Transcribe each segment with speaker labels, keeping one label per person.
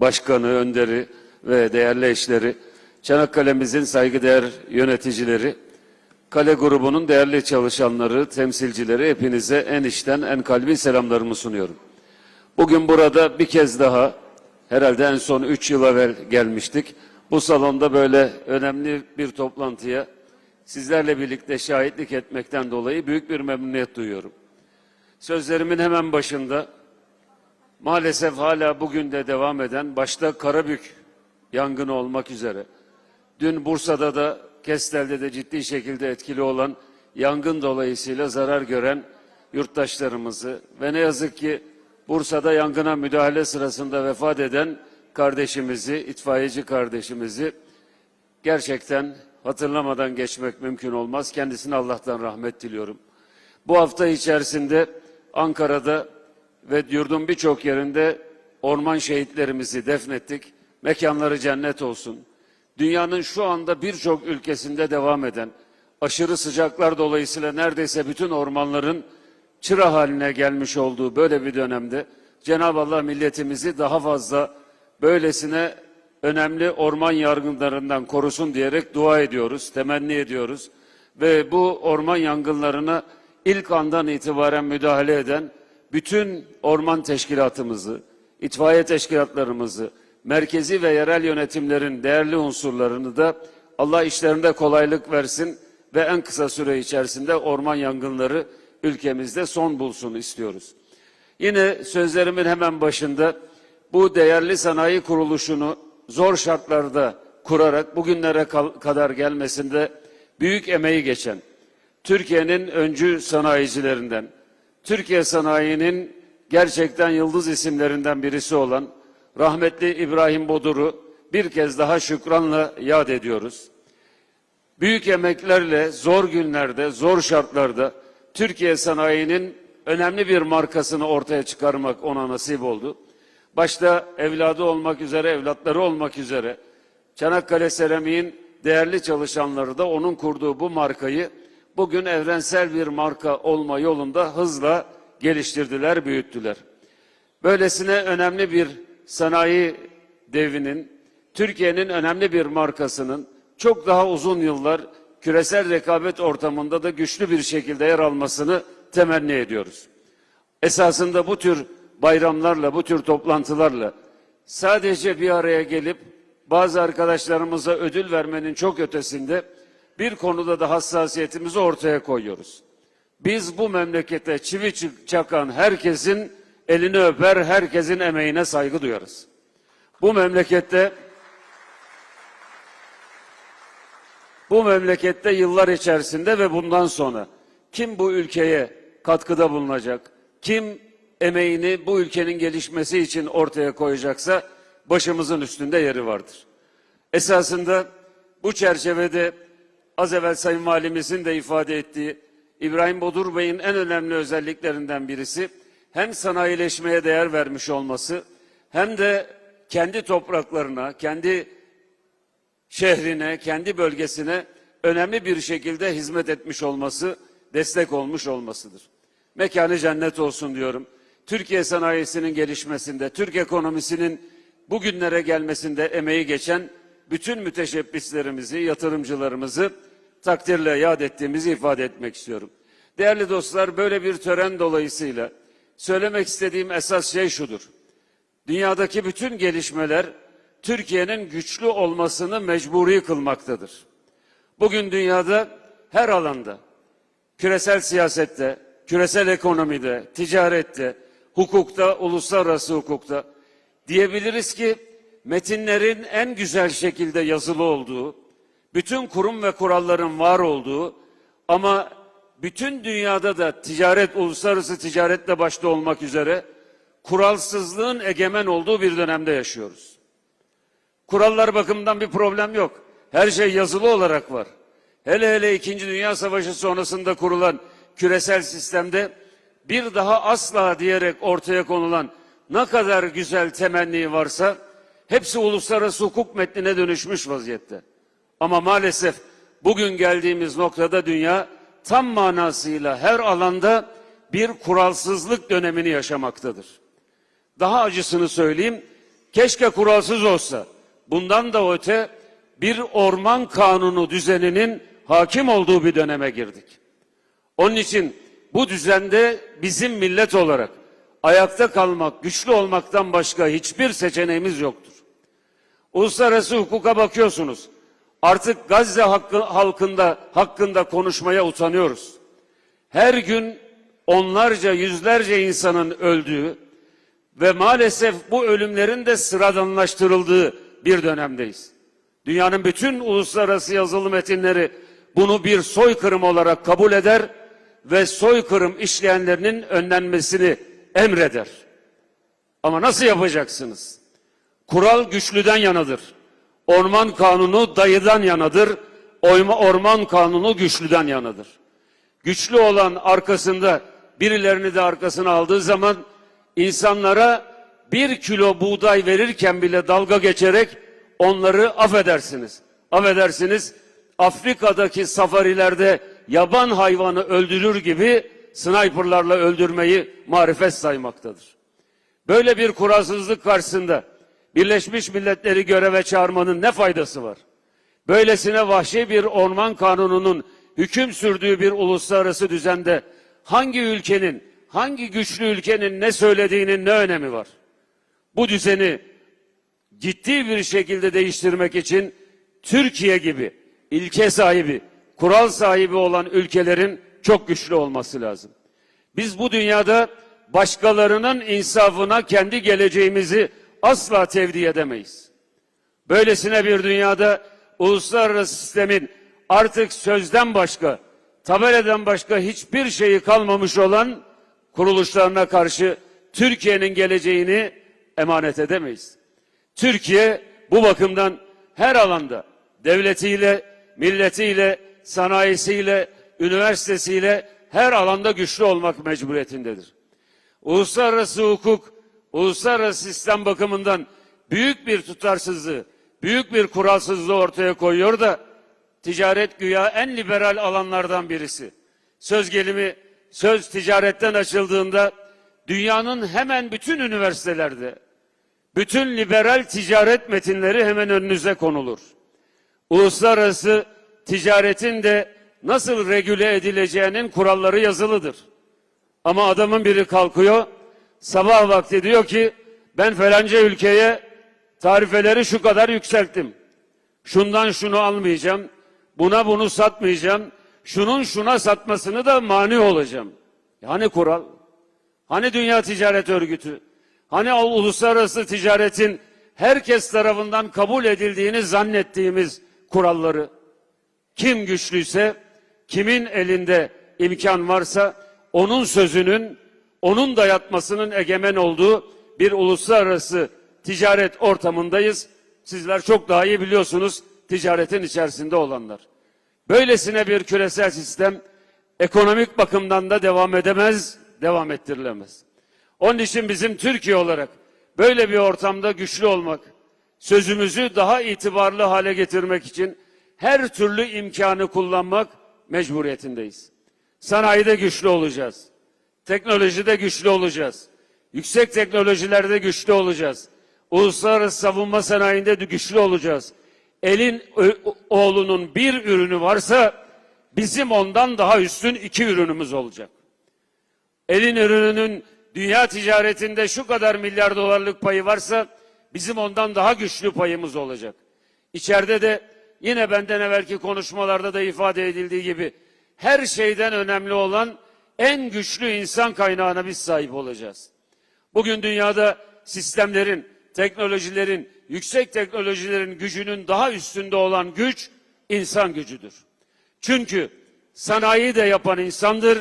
Speaker 1: başkanı, önderi ve değerli eşleri, Çanakkale'mizin saygıdeğer yöneticileri, Kale grubunun değerli çalışanları, temsilcileri hepinize en içten, en kalbi selamlarımı sunuyorum. Bugün burada bir kez daha, herhalde en son üç yıl evvel gelmiştik. Bu salonda böyle önemli bir toplantıya sizlerle birlikte şahitlik etmekten dolayı büyük bir memnuniyet duyuyorum. Sözlerimin hemen başında maalesef hala bugün de devam eden başta Karabük yangını olmak üzere dün Bursa'da da Kestel'de de ciddi şekilde etkili olan yangın dolayısıyla zarar gören yurttaşlarımızı ve ne yazık ki Bursa'da yangına müdahale sırasında vefat eden kardeşimizi, itfaiyeci kardeşimizi gerçekten hatırlamadan geçmek mümkün olmaz. Kendisine Allah'tan rahmet diliyorum. Bu hafta içerisinde Ankara'da ve yurdun birçok yerinde orman şehitlerimizi defnettik. Mekanları cennet olsun. Dünyanın şu anda birçok ülkesinde devam eden aşırı sıcaklar dolayısıyla neredeyse bütün ormanların çıra haline gelmiş olduğu böyle bir dönemde Cenab-ı Allah milletimizi daha fazla böylesine önemli orman yargınlarından korusun diyerek dua ediyoruz, temenni ediyoruz. Ve bu orman yangınlarına ilk andan itibaren müdahale eden bütün orman teşkilatımızı, itfaiye teşkilatlarımızı, merkezi ve yerel yönetimlerin değerli unsurlarını da Allah işlerinde kolaylık versin ve en kısa süre içerisinde orman yangınları ülkemizde son bulsun istiyoruz. Yine sözlerimin hemen başında bu değerli sanayi kuruluşunu zor şartlarda kurarak bugünlere kadar gelmesinde büyük emeği geçen Türkiye'nin öncü sanayicilerinden, Türkiye sanayinin gerçekten yıldız isimlerinden birisi olan rahmetli İbrahim Bodur'u bir kez daha şükranla yad ediyoruz. Büyük emeklerle zor günlerde, zor şartlarda Türkiye sanayinin önemli bir markasını ortaya çıkarmak ona nasip oldu. Başta evladı olmak üzere, evlatları olmak üzere Çanakkale Seramik'in değerli çalışanları da onun kurduğu bu markayı bugün evrensel bir marka olma yolunda hızla geliştirdiler, büyüttüler. Böylesine önemli bir sanayi devinin, Türkiye'nin önemli bir markasının çok daha uzun yıllar küresel rekabet ortamında da güçlü bir şekilde yer almasını temenni ediyoruz. Esasında bu tür bayramlarla, bu tür toplantılarla sadece bir araya gelip bazı arkadaşlarımıza ödül vermenin çok ötesinde bir konuda da hassasiyetimizi ortaya koyuyoruz. Biz bu memlekete çivi çakan herkesin elini öper, herkesin emeğine saygı duyarız. Bu memlekette bu memlekette yıllar içerisinde ve bundan sonra kim bu ülkeye katkıda bulunacak, kim emeğini bu ülkenin gelişmesi için ortaya koyacaksa başımızın üstünde yeri vardır. Esasında bu çerçevede az evvel Sayın Valimizin de ifade ettiği İbrahim Bodur Bey'in en önemli özelliklerinden birisi hem sanayileşmeye değer vermiş olması hem de kendi topraklarına, kendi şehrine, kendi bölgesine önemli bir şekilde hizmet etmiş olması, destek olmuş olmasıdır. Mekanı cennet olsun diyorum. Türkiye sanayisinin gelişmesinde, Türk ekonomisinin bugünlere gelmesinde emeği geçen bütün müteşebbislerimizi, yatırımcılarımızı takdirle yad ettiğimizi ifade etmek istiyorum. Değerli dostlar böyle bir tören dolayısıyla söylemek istediğim esas şey şudur. Dünyadaki bütün gelişmeler Türkiye'nin güçlü olmasını mecburi kılmaktadır. Bugün dünyada her alanda, küresel siyasette, küresel ekonomide, ticarette, hukukta, uluslararası hukukta diyebiliriz ki metinlerin en güzel şekilde yazılı olduğu, bütün kurum ve kuralların var olduğu ama bütün dünyada da ticaret, uluslararası ticaretle başta olmak üzere kuralsızlığın egemen olduğu bir dönemde yaşıyoruz. Kurallar bakımından bir problem yok. Her şey yazılı olarak var. Hele hele İkinci Dünya Savaşı sonrasında kurulan küresel sistemde bir daha asla diyerek ortaya konulan ne kadar güzel temenni varsa hepsi uluslararası hukuk metnine dönüşmüş vaziyette. Ama maalesef bugün geldiğimiz noktada dünya tam manasıyla her alanda bir kuralsızlık dönemini yaşamaktadır. Daha acısını söyleyeyim, Keşke kuralsız olsa. Bundan da öte bir orman kanunu düzeninin hakim olduğu bir döneme girdik. Onun için bu düzende bizim millet olarak ayakta kalmak, güçlü olmaktan başka hiçbir seçeneğimiz yoktur. Uluslararası hukuka bakıyorsunuz. Artık Gazze hakkı, halkında hakkında konuşmaya utanıyoruz. Her gün onlarca, yüzlerce insanın öldüğü ve maalesef bu ölümlerin de sıradanlaştırıldığı bir dönemdeyiz. Dünyanın bütün uluslararası yazılı metinleri bunu bir soykırım olarak kabul eder ve soykırım işleyenlerinin önlenmesini emreder. Ama nasıl yapacaksınız? Kural güçlüden yanadır. Orman kanunu dayıdan yanadır. Orman kanunu güçlüden yanadır. Güçlü olan arkasında birilerini de arkasına aldığı zaman insanlara bir kilo buğday verirken bile dalga geçerek onları affedersiniz. Affedersiniz Afrika'daki safarilerde yaban hayvanı öldürür gibi sniperlarla öldürmeyi marifet saymaktadır. Böyle bir kuralsızlık karşısında Birleşmiş Milletleri göreve çağırmanın ne faydası var? Böylesine vahşi bir orman kanununun hüküm sürdüğü bir uluslararası düzende hangi ülkenin, hangi güçlü ülkenin ne söylediğinin ne önemi var? Bu düzeni ciddi bir şekilde değiştirmek için Türkiye gibi ilke sahibi, kural sahibi olan ülkelerin çok güçlü olması lazım. Biz bu dünyada başkalarının insafına kendi geleceğimizi asla tevdi edemeyiz. Böylesine bir dünyada uluslararası sistemin artık sözden başka, tabeladan başka hiçbir şeyi kalmamış olan kuruluşlarına karşı Türkiye'nin geleceğini emanet edemeyiz. Türkiye bu bakımdan her alanda devletiyle, milletiyle, sanayisiyle, üniversitesiyle her alanda güçlü olmak mecburiyetindedir. Uluslararası hukuk, uluslararası sistem bakımından büyük bir tutarsızlığı, büyük bir kuralsızlığı ortaya koyuyor da ticaret güya en liberal alanlardan birisi. Söz gelimi söz ticaretten açıldığında dünyanın hemen bütün üniversitelerde bütün liberal ticaret metinleri hemen önünüze konulur. Uluslararası ticaretin de nasıl regüle edileceğinin kuralları yazılıdır. Ama adamın biri kalkıyor sabah vakti diyor ki ben falanca ülkeye tarifeleri şu kadar yükselttim. Şundan şunu almayacağım. Buna bunu satmayacağım. Şunun şuna satmasını da mani olacağım. Hani kural? Hani Dünya Ticaret Örgütü? Hani uluslararası ticaretin herkes tarafından kabul edildiğini zannettiğimiz kuralları? Kim güçlüyse, kimin elinde imkan varsa onun sözünün, onun dayatmasının egemen olduğu bir uluslararası ticaret ortamındayız. Sizler çok daha iyi biliyorsunuz ticaretin içerisinde olanlar. Böylesine bir küresel sistem ekonomik bakımdan da devam edemez, devam ettirilemez. Onun için bizim Türkiye olarak böyle bir ortamda güçlü olmak, sözümüzü daha itibarlı hale getirmek için her türlü imkanı kullanmak mecburiyetindeyiz. Sanayide güçlü olacağız. Teknolojide güçlü olacağız. Yüksek teknolojilerde güçlü olacağız. Uluslararası savunma sanayinde de güçlü olacağız. Elin oğlunun bir ürünü varsa bizim ondan daha üstün iki ürünümüz olacak. Elin ürününün dünya ticaretinde şu kadar milyar dolarlık payı varsa bizim ondan daha güçlü payımız olacak. İçeride de yine benden evvelki konuşmalarda da ifade edildiği gibi her şeyden önemli olan en güçlü insan kaynağına biz sahip olacağız. Bugün dünyada sistemlerin, teknolojilerin, yüksek teknolojilerin gücünün daha üstünde olan güç insan gücüdür. Çünkü sanayi de yapan insandır,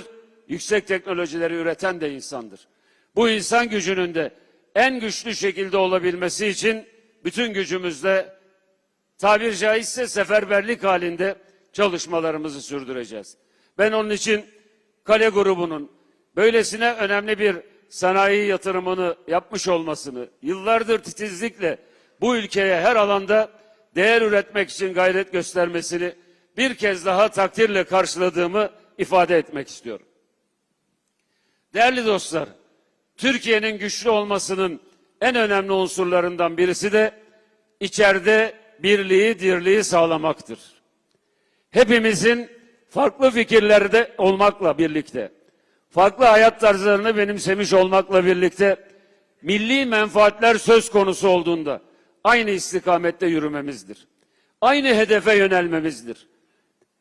Speaker 1: yüksek teknolojileri üreten de insandır. Bu insan gücünün de en güçlü şekilde olabilmesi için bütün gücümüzle tabir caizse seferberlik halinde çalışmalarımızı sürdüreceğiz. Ben onun için Kale grubunun böylesine önemli bir sanayi yatırımını yapmış olmasını, yıllardır titizlikle bu ülkeye her alanda değer üretmek için gayret göstermesini bir kez daha takdirle karşıladığımı ifade etmek istiyorum. Değerli dostlar, Türkiye'nin güçlü olmasının en önemli unsurlarından birisi de içeride birliği, dirliği sağlamaktır. Hepimizin farklı fikirlerde olmakla birlikte, farklı hayat tarzlarını benimsemiş olmakla birlikte, milli menfaatler söz konusu olduğunda aynı istikamette yürümemizdir. Aynı hedefe yönelmemizdir.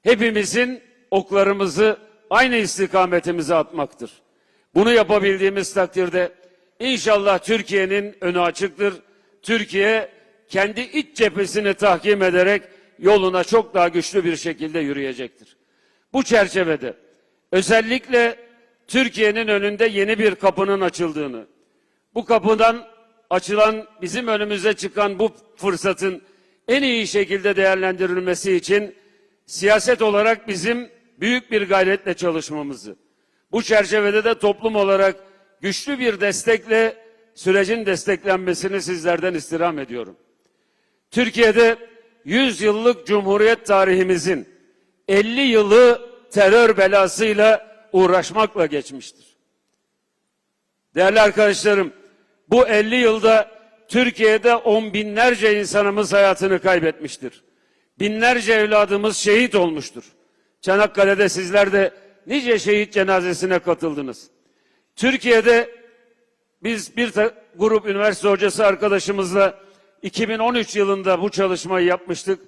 Speaker 1: Hepimizin oklarımızı aynı istikametimize atmaktır. Bunu yapabildiğimiz takdirde inşallah Türkiye'nin önü açıktır. Türkiye kendi iç cephesini tahkim ederek yoluna çok daha güçlü bir şekilde yürüyecektir. Bu çerçevede özellikle Türkiye'nin önünde yeni bir kapının açıldığını, bu kapıdan açılan bizim önümüze çıkan bu fırsatın en iyi şekilde değerlendirilmesi için siyaset olarak bizim büyük bir gayretle çalışmamızı, bu çerçevede de toplum olarak güçlü bir destekle sürecin desteklenmesini sizlerden istirham ediyorum. Türkiye'de 100 yıllık Cumhuriyet tarihimizin 50 yılı terör belasıyla uğraşmakla geçmiştir. Değerli arkadaşlarım, bu 50 yılda Türkiye'de on binlerce insanımız hayatını kaybetmiştir. Binlerce evladımız şehit olmuştur. Çanakkale'de sizler de nice şehit cenazesine katıldınız. Türkiye'de biz bir grup üniversite hocası arkadaşımızla 2013 yılında bu çalışmayı yapmıştık.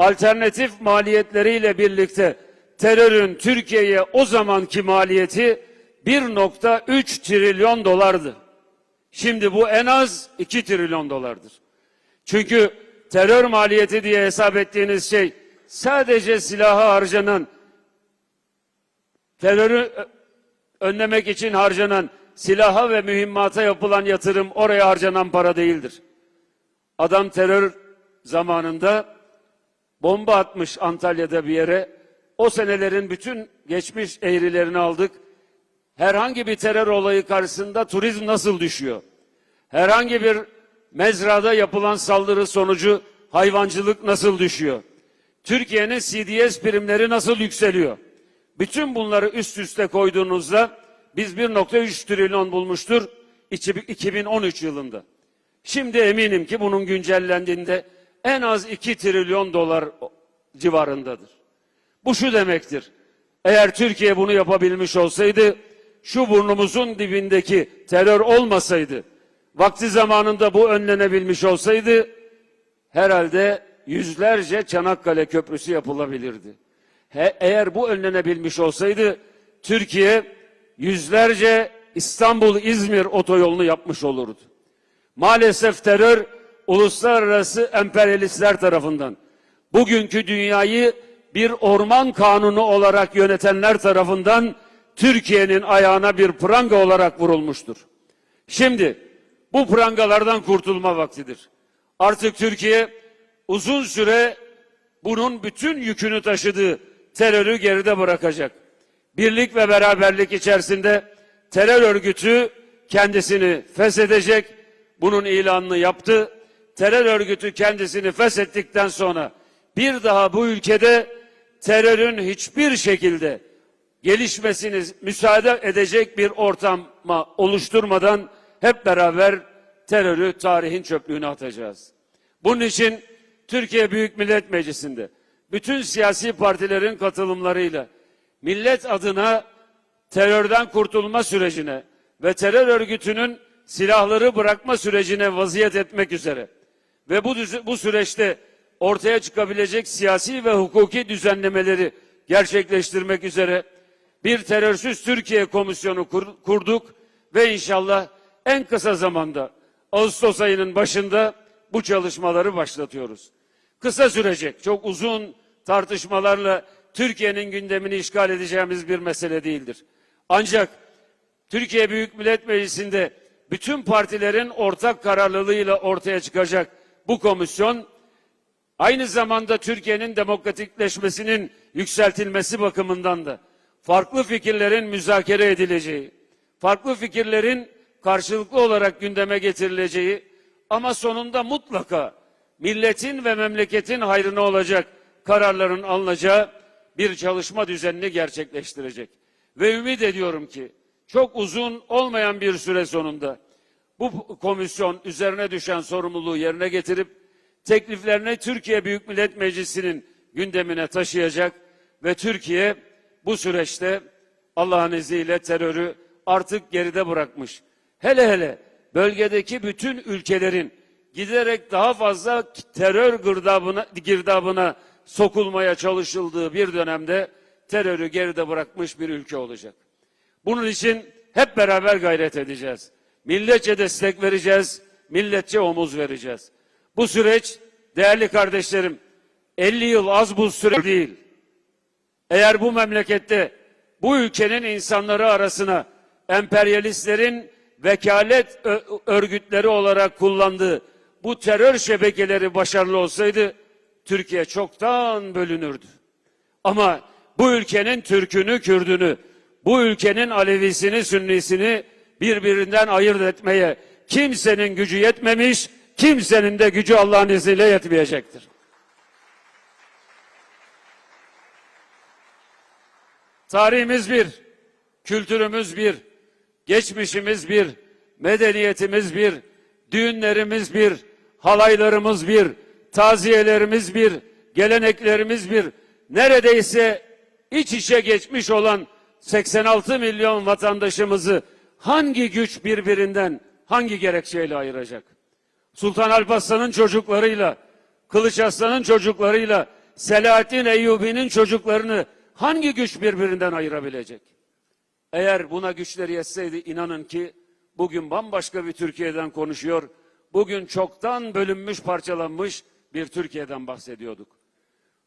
Speaker 1: Alternatif maliyetleriyle birlikte terörün Türkiye'ye o zamanki maliyeti 1.3 trilyon dolardı. Şimdi bu en az 2 trilyon dolardır. Çünkü terör maliyeti diye hesap ettiğiniz şey sadece silaha harcanan terörü önlemek için harcanan silaha ve mühimmata yapılan yatırım oraya harcanan para değildir. Adam terör zamanında bomba atmış Antalya'da bir yere. O senelerin bütün geçmiş eğrilerini aldık. Herhangi bir terör olayı karşısında turizm nasıl düşüyor? Herhangi bir mezrada yapılan saldırı sonucu hayvancılık nasıl düşüyor? Türkiye'nin CDS primleri nasıl yükseliyor? Bütün bunları üst üste koyduğunuzda biz 1.3 trilyon bulmuştur 2013 yılında. Şimdi eminim ki bunun güncellendiğinde en az 2 trilyon dolar civarındadır. Bu şu demektir. Eğer Türkiye bunu yapabilmiş olsaydı, şu burnumuzun dibindeki terör olmasaydı, vakti zamanında bu önlenebilmiş olsaydı, herhalde yüzlerce Çanakkale Köprüsü yapılabilirdi. He, eğer bu önlenebilmiş olsaydı, Türkiye yüzlerce İstanbul-İzmir otoyolunu yapmış olurdu. Maalesef terör uluslararası emperyalistler tarafından bugünkü dünyayı bir orman kanunu olarak yönetenler tarafından Türkiye'nin ayağına bir pranga olarak vurulmuştur. Şimdi bu prangalardan kurtulma vaktidir. Artık Türkiye uzun süre bunun bütün yükünü taşıdığı terörü geride bırakacak. Birlik ve beraberlik içerisinde terör örgütü kendisini feshedecek. Bunun ilanını yaptı. Terör örgütü kendisini feshettikten sonra bir daha bu ülkede terörün hiçbir şekilde gelişmesini müsaade edecek bir ortama oluşturmadan hep beraber terörü tarihin çöplüğüne atacağız. Bunun için Türkiye Büyük Millet Meclisi'nde bütün siyasi partilerin katılımlarıyla millet adına terörden kurtulma sürecine ve terör örgütünün silahları bırakma sürecine vaziyet etmek üzere ve bu, bu süreçte ortaya çıkabilecek siyasi ve hukuki düzenlemeleri gerçekleştirmek üzere bir terörsüz Türkiye Komisyonu kur- kurduk ve inşallah en kısa zamanda Ağustos ayının başında bu çalışmaları başlatıyoruz. Kısa sürecek, çok uzun tartışmalarla Türkiye'nin gündemini işgal edeceğimiz bir mesele değildir. Ancak Türkiye Büyük Millet Meclisi'nde bütün partilerin ortak kararlılığıyla ortaya çıkacak bu komisyon aynı zamanda Türkiye'nin demokratikleşmesinin yükseltilmesi bakımından da farklı fikirlerin müzakere edileceği, farklı fikirlerin karşılıklı olarak gündeme getirileceği ama sonunda mutlaka milletin ve memleketin hayrına olacak kararların alınacağı bir çalışma düzenini gerçekleştirecek. Ve ümit ediyorum ki çok uzun olmayan bir süre sonunda bu komisyon üzerine düşen sorumluluğu yerine getirip tekliflerini Türkiye Büyük Millet Meclisi'nin gündemine taşıyacak ve Türkiye bu süreçte Allah'ın izniyle terörü artık geride bırakmış. Hele hele bölgedeki bütün ülkelerin giderek daha fazla terör girdabına, girdabına sokulmaya çalışıldığı bir dönemde terörü geride bırakmış bir ülke olacak. Bunun için hep beraber gayret edeceğiz. Milletçe destek vereceğiz, milletçe omuz vereceğiz. Bu süreç değerli kardeşlerim 50 yıl az bu süre değil. Eğer bu memlekette bu ülkenin insanları arasına emperyalistlerin vekalet örgütleri olarak kullandığı bu terör şebekeleri başarılı olsaydı Türkiye çoktan bölünürdü. Ama bu ülkenin Türk'ünü, Kürdünü, bu ülkenin Alevisini, Sünnisini birbirinden ayırt etmeye kimsenin gücü yetmemiş, kimsenin de gücü Allah'ın izniyle yetmeyecektir. Tarihimiz bir, kültürümüz bir, geçmişimiz bir, medeniyetimiz bir, düğünlerimiz bir, halaylarımız bir, taziyelerimiz bir, geleneklerimiz bir, neredeyse iç içe geçmiş olan 86 milyon vatandaşımızı hangi güç birbirinden, hangi gerekçeyle ayıracak? Sultan Alparslan'ın çocuklarıyla, Kılıç Arslan'ın çocuklarıyla, Selahattin Eyyubi'nin çocuklarını hangi güç birbirinden ayırabilecek? Eğer buna güçleri yetseydi inanın ki bugün bambaşka bir Türkiye'den konuşuyor. Bugün çoktan bölünmüş, parçalanmış bir Türkiye'den bahsediyorduk.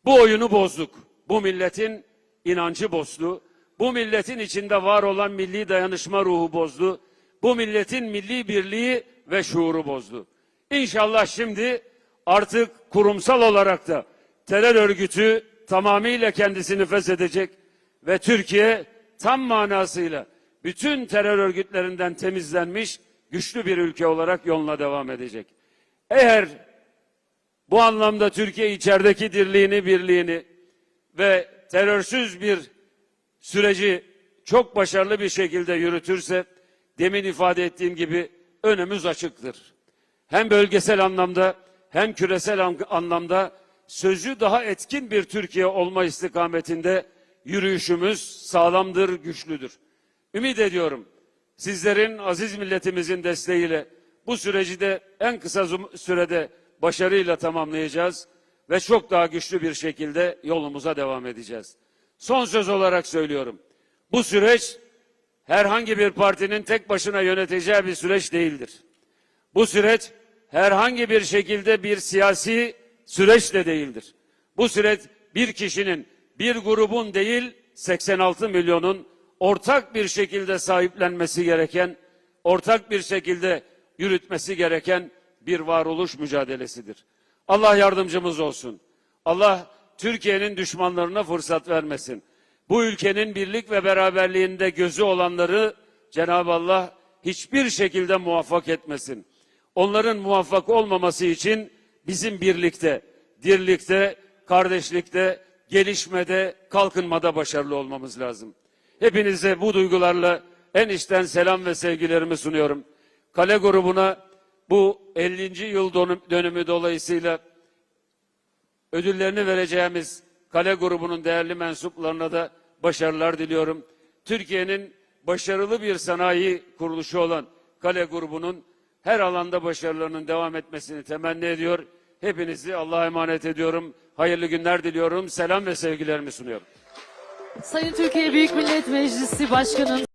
Speaker 1: Bu oyunu bozduk. Bu milletin inancı bozdu. Bu milletin içinde var olan milli dayanışma ruhu bozdu. Bu milletin milli birliği ve şuuru bozdu. İnşallah şimdi artık kurumsal olarak da terör örgütü tamamıyla kendisini feshedecek ve Türkiye tam manasıyla bütün terör örgütlerinden temizlenmiş güçlü bir ülke olarak yoluna devam edecek. Eğer bu anlamda Türkiye içerideki dirliğini, birliğini ve terörsüz bir süreci çok başarılı bir şekilde yürütürse demin ifade ettiğim gibi önümüz açıktır. Hem bölgesel anlamda hem küresel an- anlamda sözü daha etkin bir Türkiye olma istikametinde yürüyüşümüz sağlamdır, güçlüdür. Ümit ediyorum sizlerin aziz milletimizin desteğiyle bu süreci de en kısa sürede başarıyla tamamlayacağız ve çok daha güçlü bir şekilde yolumuza devam edeceğiz. Son söz olarak söylüyorum. Bu süreç herhangi bir partinin tek başına yöneteceği bir süreç değildir. Bu süreç herhangi bir şekilde bir siyasi süreç de değildir. Bu süreç bir kişinin, bir grubun değil 86 milyonun ortak bir şekilde sahiplenmesi gereken, ortak bir şekilde yürütmesi gereken bir varoluş mücadelesidir. Allah yardımcımız olsun. Allah Türkiye'nin düşmanlarına fırsat vermesin. Bu ülkenin birlik ve beraberliğinde gözü olanları Cenab-ı Allah hiçbir şekilde muvaffak etmesin. Onların muvaffak olmaması için bizim birlikte, dirlikte, kardeşlikte, gelişmede, kalkınmada başarılı olmamız lazım. Hepinize bu duygularla en içten selam ve sevgilerimi sunuyorum. Kale grubuna bu 50. yıl dönüm- dönümü dolayısıyla ödüllerini vereceğimiz kale grubunun değerli mensuplarına da başarılar diliyorum. Türkiye'nin başarılı bir sanayi kuruluşu olan kale grubunun her alanda başarılarının devam etmesini temenni ediyor. Hepinizi Allah'a emanet ediyorum. Hayırlı günler diliyorum. Selam ve sevgilerimi sunuyorum.
Speaker 2: Sayın Türkiye Büyük Millet Meclisi Başkanı